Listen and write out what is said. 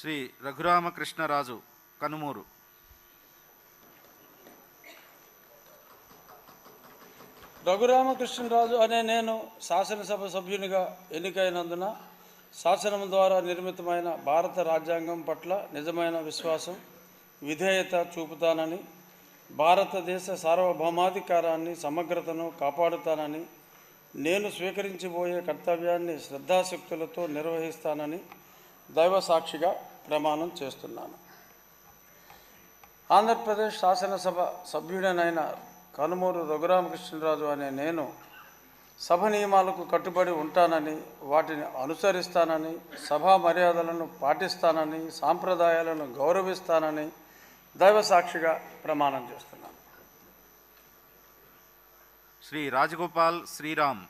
శ్రీ రఘురామకృష్ణరాజు కనుమూరు. రఘురామకృష్ణరాజు అనే నేను శాసనసభ సభ్యునిగా ఎన్నికైనందున శాసనం ద్వారా నిర్మితమైన భారత రాజ్యాంగం పట్ల నిజమైన విశ్వాసం విధేయత చూపుతానని భారతదేశ సార్వభౌమాధికారాన్ని సమగ్రతను కాపాడుతానని నేను స్వీకరించబోయే కర్తవ్యాన్ని శ్రద్ధాశక్తులతో నిర్వహిస్తానని దైవ సాక్షిగా ప్రమాణం చేస్తున్నాను. ఆంధ్రప్రదేశ్ శాసనసభ సభ్యుడనైన కనుమూరు రఘురామకృష్ణరాజు అనే నేను సభ నియమాలకు కట్టుబడి ఉంటానని వాటిని అనుసరిస్తానని సభా మర్యాదలను పాటిస్తానని సాంప్రదాయాలను గౌరవిస్తానని దైవ సాక్షిగా ప్రమాణం చేస్తున్నాను. శ్రీ రాజగోపాల్ శ్రీరామ్